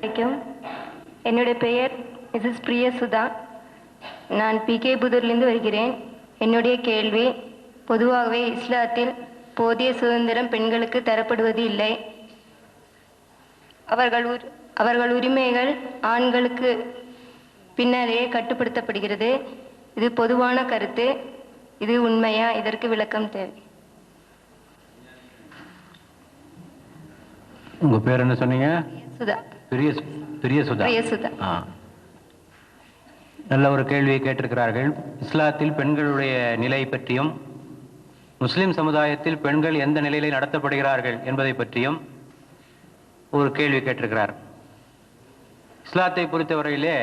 வணக்கம். என்னுடைய பெயர் மிஸ்ஸஸ் பிரியசுதா. நான் பிகே புதூர்லேருந்து வருகிறேன். என்னுடைய கேள்வி பொதுவாகவே இஸ்லாத்தில் போதிய சுதந்திரம் பெண்களுக்கு தரப்படுவது இல்லை. அவர்கள் உர் அவர்கள் உரிமைகள் ஆண்களுக்கு பின்னரே கட்டுப்படுத்தப்படுகிறது. இது பொதுவான கருத்து. இது உண்மையா? இதற்கு விளக்கம் தேவை. உங்க பேர் என்ன சொன்னீங்க? சுதா. பெரிய பெரிய சுதா. நல்ல ஒரு கேள்வியை கேட்டிருக்கிறார்கள். இஸ்லாத்தில் பெண்களுடைய நிலை பற்றியும் முஸ்லிம் சமுதாயத்தில் பெண்கள் எந்த நிலையிலே நடத்தப்படுகிறார்கள் என்பதை பற்றியும் ஒரு கேள்வி கேட்டிருக்கிறார். இஸ்லாத்தை பொறுத்தவரையிலே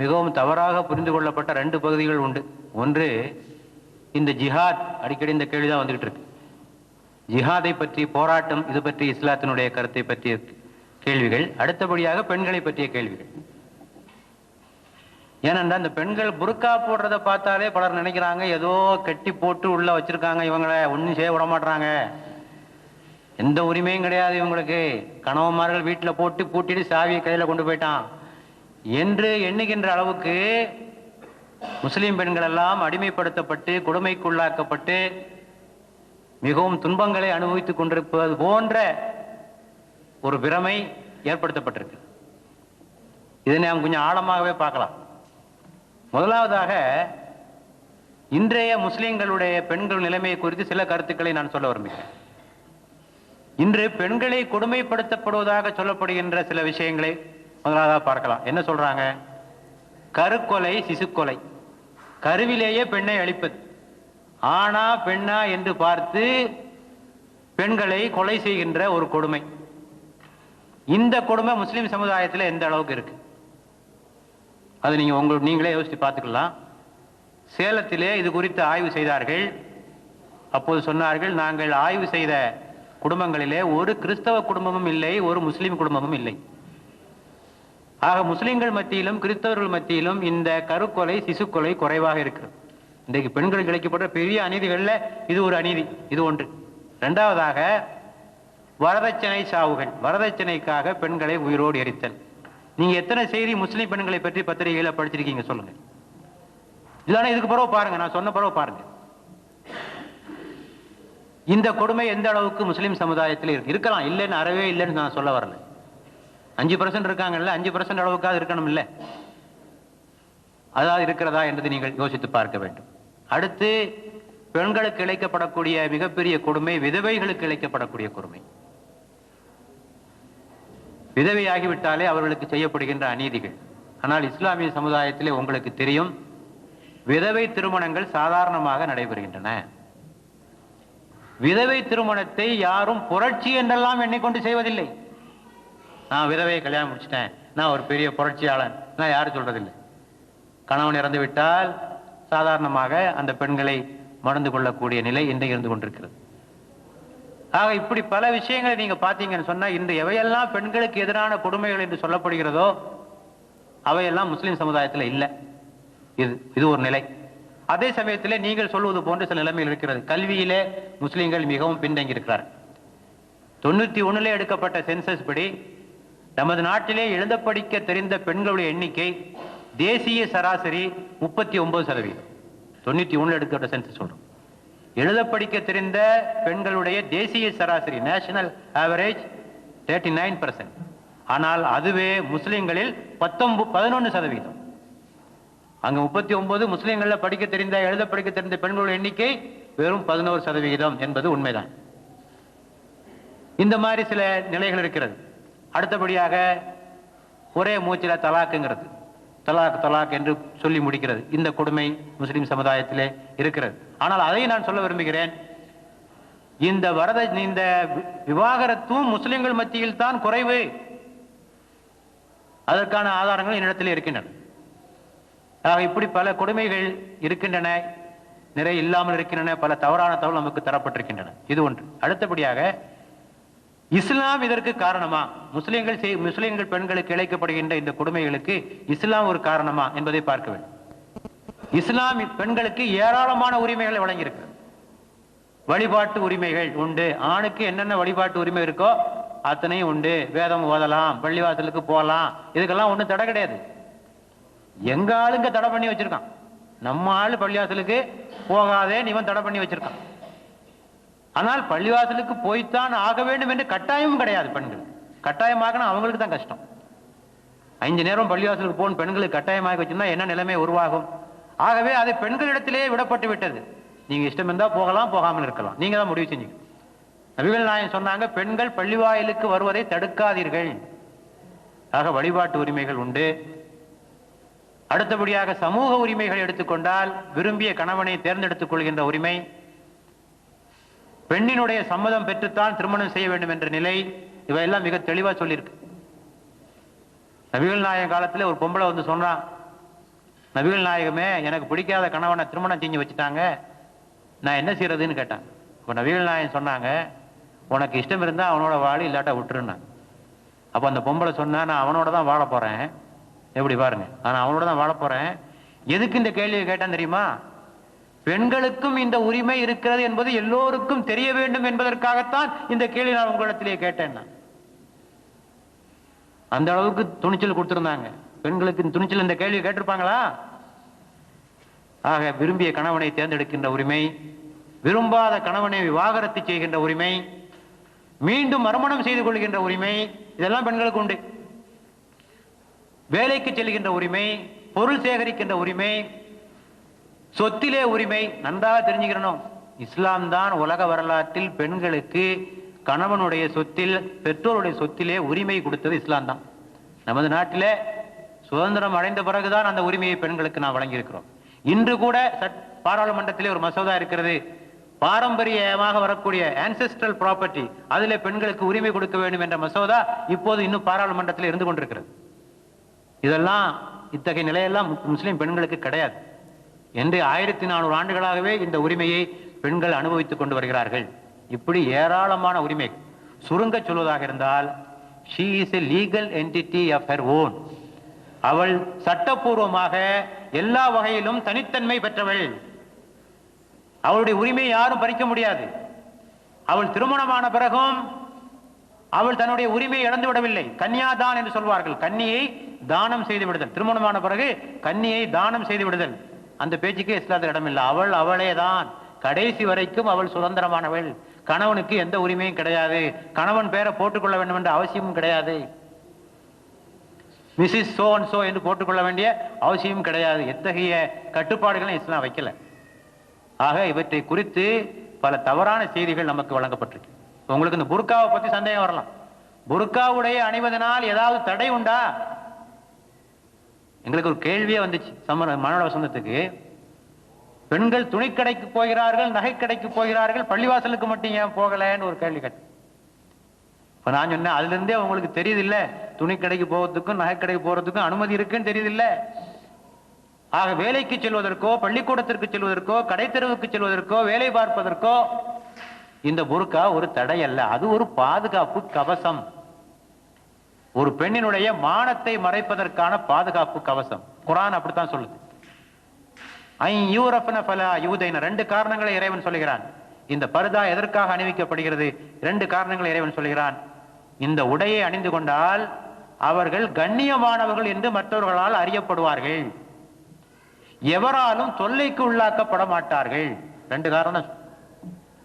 மிகவும் தவறாக புரிந்து கொள்ளப்பட்ட ரெண்டு பகுதிகள் உண்டு. ஒன்று இந்த ஜிஹாத் அடிக்கடி இந்த கேள்விதான் வந்துகிட்டு இருக்கு. ஜிஹாதை பற்றி போராட்டம் இது பற்றி இஸ்லாத்தினுடைய கருத்தை பற்றிய கேள்விகள் அடுத்தபடியாக பெண்களை பற்றிய கேள்விகள். ஏனென்றால் இந்த பெண்கள் புருக்கா போடுறத பார்த்தாலே பலர் நினைக்கிறாங்க ஏதோ கட்டி போட்டு உள்ள வச்சிருக்காங்க இவங்களை ஒன்றும் செய்ய விட மாட்டாங்க எந்த உரிமையும் கிடையாது இவங்களுக்கு. கணவன்மார்கள் வீட்டில் போட்டு பூட்டிட்டு சாவியை கையில் கொண்டு போயிட்டான். என்று எண்ணுகின்ற அளவுக்கு முஸ்லீம் பெண்கள் எல்லாம் அடிமைப்படுத்தப்பட்டு கொடுமைக்குள்ளாக்கப்பட்டு மிகவும் துன்பங்களை அனுபவித்துக் கொண்டிருப்பது போன்ற ஒரு பிரமை ஏற்படுத்தப்பட்டிருக்கு. இதை நாம் கொஞ்சம் ஆழமாகவே பார்க்கலாம். முதலாவதாக இன்றைய முஸ்லிம்களுடைய பெண்கள் நிலைமையை குறித்து சில கருத்துக்களை நான் சொல்ல விரும்புகிறேன். இன்று பெண்களை கொடுமைப்படுத்தப்படுவதாக சொல்லப்படுகின்ற சில விஷயங்களை முதலாவதாக பார்க்கலாம். என்ன சொல்றாங்க? கருக்கொலை சிசுக்கொலை. கருவிலேயே பெண்ணை அழிப்பது. ஆணா பெண்ணா என்று பார்த்து பெண்களை கொலை செய்கின்ற ஒரு கொடுமை. இந்த கொடுமை முஸ்லீம் சமுதாயத்தில் எந்த அளவுக்கு இருக்கு? அது நீங்க உங்களுக்கு நீங்களே யோசிச்சு பார்த்துக்கலாம். சேலத்திலே இது குறித்து ஆய்வு செய்தார்கள். அப்போது சொன்னார்கள் நாங்கள் ஆய்வு செய்த குடும்பங்களிலே ஒரு கிறிஸ்தவ குடும்பமும் இல்லை ஒரு முஸ்லீம் குடும்பமும் இல்லை. ஆக முஸ்லீம்கள் மத்தியிலும் கிறிஸ்தவர்கள் மத்தியிலும் இந்த கருக்கொலை சிசுக்கொலை குறைவாக இருக்கிறது. இன்றைக்கு பெண்களுக்கு இழைக்கப்படுற பெரிய அநீதிகள்ல இது ஒரு அநீதி இது ஒன்று. ரெண்டாவதாக வரதட்சணை சாவுகள் வரதட்சணைக்காக பெண்களை உயிரோடு எரித்தல். நீங்க எத்தனை செய்தி முஸ்லீம் பெண்களை பற்றி பத்திரிகைகளை படிச்சிருக்கீங்க சொல்லுங்க. இல்லைன்னா இதுக்கு பிறகு பாருங்க நான் சொன்ன பிறகு பாருங்க. இந்த கொடுமை எந்த அளவுக்கு முஸ்லீம் சமுதாயத்தில் இருக்கு? இருக்கலாம் இல்லைன்னு அறவே இல்லைன்னு நான் சொல்ல வரல. அஞ்சு பர்சன்ட் இருக்காங்கல்ல அஞ்சு பர்சன்ட் அளவுக்காக இருக்கணும் இல்ல அதாவது இருக்கிறதா என்பதை நீங்கள் யோசித்து பார்க்க வேண்டும். அடுத்து பெண்களுக்கு இழைக்கப்படக்கூடிய மிகப்பெரிய கொடுமை விதவைகளுக்கு இழைக்கப்படக்கூடிய கொடுமை. விதவையாகிவிட்டாலே அவர்களுக்கு செய்யப்படுகின்ற அநீதிகள். ஆனால் இஸ்லாமிய சமுதாயத்திலே உங்களுக்கு தெரியும் விதவை திருமணங்கள் சாதாரணமாக நடைபெறுகின்றன. விதவை திருமணத்தை யாரும் புரட்சி என்றெல்லாம் எண்ணிக்கொண்டு செய்வதில்லை. நான் விதவையை கல்யாணம் முடிச்சிட்டேன். நான் ஒரு பெரிய புரட்சியாளன். நான் யாரும் சொல்றதில்லை. கணவன் இறந்து விட்டால் சாதாரணமாக அந்த பெண்களை மணந்து கொள்ளக்கூடிய நிலை இன்றைக்கு இருந்து கொண்டிருக்கிறது. ஆக இப்படி பல விஷயங்களை நீங்க பாத்தீங்கன்னு சொன்னா இன்று எவையெல்லாம் பெண்களுக்கு எதிரான கொடுமைகள் என்று சொல்லப்படுகிறதோ அவையெல்லாம் முஸ்லிம் சமுதாயத்தில் இல்லை. இது இது ஒரு நிலை. அதே சமயத்தில் நீங்கள் சொல்வது போன்ற சில நிலைமைகள் இருக்கிறது. கல்வியிலே முஸ்லிம்கள் மிகவும் பின்தங்கி இருக்கிறார்கள் தொண்ணூத்தி ஒண்ணுல எடுக்கப்பட்ட சென்சஸ் படி நமது நாட்டிலே எழுத படிக்க தெரிந்த பெண்களுடைய எண்ணிக்கை தேசிய சராசரி முப்பத்தி ஒன்பது சதவீதம். தொண்ணூத்தி ஒண்ணுல எடுக்கப்பட்ட சென்சஸ் சொல்றோம். எழுத படிக்க தெரிந்த பெண்களுடைய தேசிய சராசரி national average thirty nine percent ஆனால் அதுவே முஸ்லீம்களில் பத்தொன்பது பதினொன்று சதவீதம். அங்கே முப்பத்தி ஒன்பது முஸ்லீம்களில் படிக்க தெரிந்த எழுத படிக்க தெரிந்த பெண்களுடைய எண்ணிக்கை வெறும் பதினோரு சதவிகிதம் என்பது உண்மைதான். இந்த மாதிரி சில நிலைகள் இருக்கிறது. அடுத்தபடியாக ஒரே மூச்சில தலாக்குங்கிறது. தலாக் தலாக் என்று சொல்லி முடிக்கிறது. இந்த கொடுமை முஸ்லிம் சமுதாயத்திலே இருக்கிறது. ஆனால் அதை நான் சொல்ல விரும்புகிறேன். இந்த வரத இந்த விவாகரத்தும் முஸ்லிம்கள் மத்தியில் தான் குறைவு. அதற்கான ஆதாரங்கள் என்னிடத்தில் இருக்கின்றன. ஆக இப்படி பல கொடுமைகள் இருக்கின்றன நிறைய இல்லாமல் இருக்கின்றன பல தவறான தகவல் நமக்கு தரப்பட்டிருக்கின்றன. இது ஒன்று. அடுத்தபடியாக இஸ்லாம் இதற்கு காரணமா? முஸ்லிம்கள் செய்- முஸ்லிம்கள் பெண்களுக்கு இழைக்கப்படுகின்ற இந்த கொடுமைகளுக்கு இஸ்லாம் ஒரு காரணமா என்பதை பார்க்க வேண்டும். இஸ்லாம் பெண்களுக்கு ஏராளமான உரிமைகளை வழங்கியிருக்கு. வழிபாட்டு உரிமைகள் உண்டு. ஆணுக்கு என்னென்ன வழிபாட்டு உரிமை இருக்கோ அத்தனையும் உண்டு. வேதம் ஓதலாம் பள்ளிவாசலுக்கு போகலாம். இதுக்கெல்லாம் ஒண்ணும் தடை கிடையாது. எங்க ஆளுங்க தடை பண்ணி வச்சிருக்கான். நம்ம ஆளு பள்ளிவாசலுக்கு போகாதே இவன் தடை பண்ணி வச்சிருக்கான். ஆனால் பள்ளிவாசலுக்கு போய்த்தான் ஆக வேண்டும் என்று கட்டாயமும் கிடையாது பெண்கள். கட்டாயமாகனா அவங்களுக்கு தான் கஷ்டம். ஐந்து நேரம் பள்ளிவாசலுக்கு போகணும் பெண்களுக்கு கட்டாயமாக வச்சிருந்தா என்ன நிலைமை உருவாகும்? ஆகவே அது பெண்களிடத்திலே விடப்பட்டு விட்டது. நீங்க இஷ்டம் இருந்தா போகலாம் போகாமல் இருக்கலாம். நீங்க தான் முடிவு செஞ்சீங்க. நபிகள் நாயன் சொன்னாங்க பெண்கள் பள்ளிவாயிலுக்கு வருவதை தடுக்காதீர்கள். ஆக வழிபாட்டு உரிமைகள் உண்டு. அடுத்தபடியாக சமூக உரிமைகள் எடுத்துக்கொண்டால் விரும்பிய கணவனை தேர்ந்தெடுத்துக் கொள்கின்ற உரிமை பெண்ணினுடைய சம்மதம் பெற்றுத்தான் திருமணம் செய்ய வேண்டும் என்ற நிலை இவையெல்லாம் மிக தெளிவா சொல்லியிருக்கு. நபிகள் நாயகம் காலத்துல ஒரு பொம்பளை வந்து சொன்னான் நபிகள் நாயகமே எனக்கு பிடிக்காத கணவனை திருமணம் செஞ்சு வச்சுட்டாங்க நான் என்ன செய்யறதுன்னு கேட்டான். இப்போ நபிகள் நாயகம் சொன்னாங்க உனக்கு இஷ்டம் இருந்தா அவனோட வாழி இல்லாட்டா விட்டுருன்னாங்க அப்போ அந்த பொம்பளை சொன்னா நான் அவனோட தான் வாழ போறேன். எப்படி பாருங்க நான் அவனோட தான் வாழ போறேன். எதுக்கு இந்த கேள்வியை கேட்டான் தெரியுமா? பெண்களுக்கும் இந்த உரிமை இருக்கிறது என்பது எல்லோருக்கும் தெரிய வேண்டும் என்பதற்காகத்தான் இந்த கேள்வி நான் உங்களிடத்திலே கேட்டேன் நான். அந்த அளவுக்கு துணிச்சல் கொடுத்திருந்தாங்க. பெண்களுக்கு துணிச்சல் இந்த கேள்வி கேட்டிருப்பாங்களா? ஆக விரும்பிய கணவனை தேர்ந்தெடுக்கின்ற உரிமை விரும்பாத கணவனை விவாகரத்து செய்கின்ற உரிமை மீண்டும் மறுமணம் செய்து கொள்கின்ற உரிமை இதெல்லாம் பெண்களுக்கு உண்டு. வேலைக்கு செல்கின்ற உரிமை பொருள் சேகரிக்கின்ற உரிமை சொத்திலே உரிமை நன்றாக தெரிஞ்சுக்கிறணும் இஸ்லாம் தான் உலக வரலாற்றில் பெண்களுக்கு கணவனுடைய சொத்தில் பெற்றோருடைய சொத்திலே உரிமை கொடுத்தது இஸ்லாம் தான். நமது நாட்டில சுதந்திரம் அடைந்த பிறகுதான் அந்த உரிமையை பெண்களுக்கு நான் வழங்கியிருக்கிறோம். இன்று கூட சட்- பாராளுமன்றத்திலே ஒரு மசோதா இருக்கிறது. பாரம்பரியமாக வரக்கூடிய ஆன்செஸ்ட்ரல் ப்ராப்பர்ட்டி அதிலே பெண்களுக்கு உரிமை கொடுக்க வேண்டும் என்ற மசோதா இப்போது இன்னும் பாராளுமன்றத்தில் இருந்து கொண்டிருக்கிறது. இதெல்லாம் இத்தகைய நிலையெல்லாம் முஸ்லீம் பெண்களுக்கு கிடையாது. என்று ஆயிரத்தி நானூறு ஆண்டுகளாகவே இந்த உரிமையை பெண்கள் அனுபவித்துக் கொண்டு வருகிறார்கள். இப்படி ஏராளமான உரிமை. சுருங்க சொல்வதாக இருந்தால் she is a legal entity of her own அவள் சட்டப்பூர்வமாக எல்லா வகையிலும் தனித்தன்மை பெற்றவள். அவளுடைய உரிமையை யாரும் பறிக்க முடியாது. அவள் திருமணமான பிறகும் அவள் தன்னுடைய உரிமையை இழந்து விடவில்லை. கன்னியாதான் என்று சொல்வார்கள். கன்னியை தானம் செய்து விடுதல். திருமணமான பிறகு கன்னியை தானம் செய்து விடுதல். அந்த பேச்சுக்கு இஸ்லாத்தில் இல்லை அவள் அவளே தான் கடைசி வரைக்கும் அவள் சுதந்திரமானவள். கணவனுக்கு எந்த உரிமையும் கிடையாது. கணவன் பேரை போட்டுக்கொள்ள வேண்டும் என்ற அவசியமும் கிடையாது. மிஸ்ஸிஸ் சோ அண்ட் சோ என்று போட்டுக்கொள்ள வேண்டிய அவசியம் கிடையாது. எத்தகைய கட்டுப்பாடுகளும் இஸ்லாம் வைக்கல. ஆக இவற்றை குறித்து பல தவறான செய்திகள் நமக்கு வழங்கப்பட்டிருக்கு. உங்களுக்கு இந்த புர்காவை பத்தி சந்தேகம் வரலாம். புர்காவுடைய அணிவதனால் ஏதாவது தடை உண்டா? எங்களுக்கு ஒரு கேள்வியே வந்துச்சு. சமர மனோட வசந்தத்துக்கு. பெண்கள் துணிக்கடைக்கு போகிறார்கள் நகைக்கடைக்கு போகிறார்கள் பள்ளிவாசலுக்கு மட்டும் ஏன் போகலன்னு ஒரு கேள்வி கேட்டேன். இப்ப நான் சொன்னேன் அதுல இருந்தே உங்களுக்கு தெரியுது இல்ல துணிக்கடைக்கு போகிறதுக்கும் நகைக்கடைக்கு போறதுக்கும் அனுமதி இருக்குன்னு தெரியுது இல்ல ஆக வேலைக்கு செல்வதற்கோ பள்ளிக்கூடத்திற்கு செல்வதற்கோ கடைத்தெருவுக்கு செல்வதற்கோ வேலை பார்ப்பதற்கோ இந்த புருக்கா ஒரு தடை அல்ல. அது ஒரு பாதுகாப்பு கவசம். ஒரு பெண்ணினுடைய மானத்தை மறைப்பதற்கான பாதுகாப்பு கவசம். குரான் அப்படித்தான் சொல்லுது. ஐ யூரஃபன யூதைன ரெண்டு காரணங்களை இறைவன் சொல்லுகிறான். இந்த பருதா எதற்காக அணிவிக்கப்படுகிறது? ரெண்டு காரணங்களை இறைவன் சொல்லுகிறான். இந்த உடையை அணிந்து கொண்டால் அவர்கள் கண்ணியமானவர்கள் என்று மற்றவர்களால் அறியப்படுவார்கள். எவராலும் தொல்லைக்கு உள்ளாக்கப்பட மாட்டார்கள். ரெண்டு காரணம்.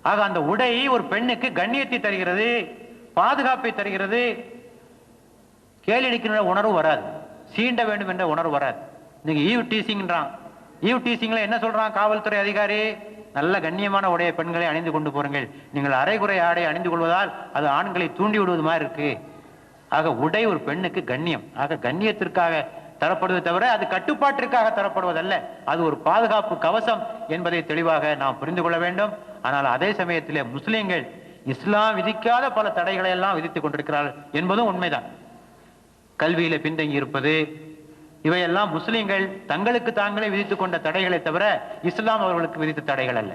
ஆக அந்த உடை ஒரு பெண்ணுக்கு கண்ணியத்தை தருகிறது பாதுகாப்பை தருகிறது கேளிடிக்கின்ற உணர்வு வராது. சீண்ட வேண்டும் என்ற உணர்வு வராது. நீங்க ஈவ் டீசிங்ன்றான். ஈவ் டீசிங்ல என்ன சொல்றான் காவல்துறை அதிகாரி? நல்ல கண்ணியமான உடைய பெண்களை அணிந்து கொண்டு போருங்கள். நீங்கள் அரைகுறை ஆடை அணிந்து கொள்வதால் அது ஆண்களை தூண்டி விடுவது மாதிரி இருக்கு. ஆக உடை ஒரு பெண்ணுக்கு கண்ணியம். ஆக கண்ணியத்திற்காக தரப்படுவதை தவிர அது கட்டுப்பாட்டிற்காக தரப்படுவதல்ல. அது ஒரு பாதுகாப்பு கவசம் என்பதை தெளிவாக நாம் புரிந்து கொள்ள வேண்டும். ஆனால் அதே சமயத்திலே முஸ்லிம்கள் இஸ்லாம் விதிக்காத பல தடைகளை எல்லாம் விதித்துக் கொண்டிருக்கிறார்கள் என்பதும் உண்மைதான். கல்வியில பின்தங்கி இருப்பது இவையெல்லாம் முஸ்லிம்கள் தங்களுக்கு தாங்களே விதித்துக் கொண்ட தடைகளை தவிர இஸ்லாம் அவர்களுக்கு விதித்த தடைகள் அல்ல.